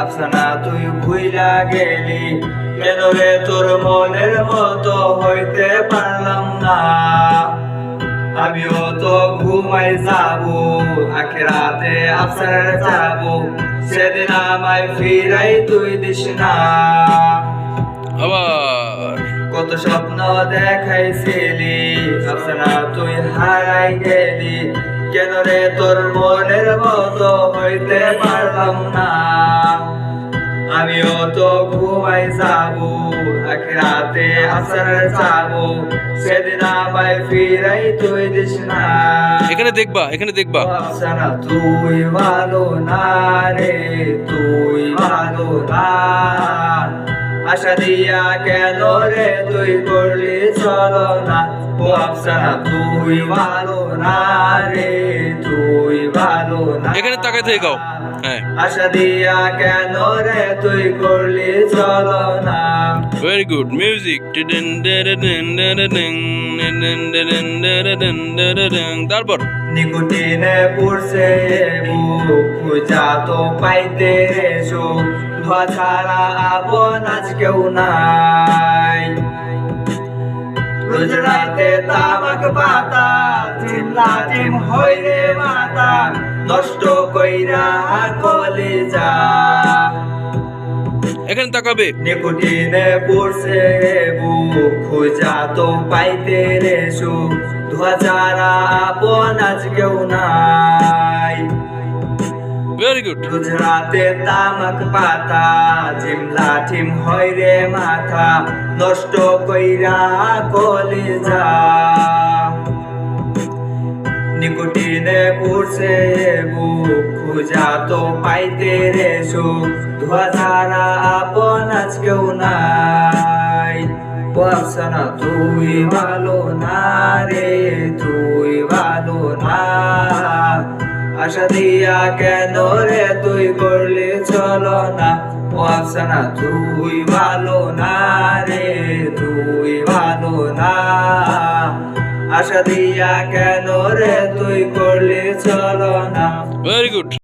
আফসানা তুই ভুইলা গেলি। কেন রে তোর মনের মতো হইতে পারলাম না? আমিও তো ঘুমাই যাব আখেরাতে আফসার যাব। সেদিন আমায় ফিরাই তুই দিস না। আবার? কত স্বপ্ন দেখাইছিলি আফসানা তুই হারাই গেলি। কেন রে তোর মনের মতো হইতে পারলাম না? আমিও তো ঘুমাই যাব আখরাতে আসার যাব সেদিন আমায় ফিরাই তুই দিস না। এখানে দেখবা এখানে দেখবা। তুই ভালো না রে তুই ভালো না। আশা দিয়া কেন রে তুই করলি চলো না ও আফসানা তুই ভালো না রে তুই ভালো না এখানে তাকাই থেকে গাও। হ্যাঁ। আশা দিয়া কেন রে তুই করলি চলো না ভেরি গুড মিউজিক তারপর? নিকুটিনে পড়ছে বুক পূজা তো পাইতে রে সুখ ধোয়া ছাড়া আপন আজ কেউ নাই। রোজ রাতে তামাক পাতা চিল্লা টিম হই রে মাতা নষ্ট কইরা কলে যা। এখানে তাকাবে। নিকুটিনে পড়ছে বুক খোঁজা তো পাইতে রে সুখ। ধোয়া ছাড়া আপন আজ কেউ নাই। ভেরি গুড গুজরাতে তামাক পাতা, জিমলা টিম হয় রে মাথা, নষ্ট কইরা কলে যা নিকুটিনে পড়ছে বুক, খুঁজা তো পাইতে রে সুখ। ধোয়া ছাড়া আপন আজ কেউ নাই। বাসনা তুই ভালো না রে, তুই ভালো না আশা দিয়া কেন রে তুই করলি? চলো না। ও আফসানা তুই ভালো না রে, তুই ভালো না। আশা দিয়া কেন রে তুই করলি? চলো না। Very good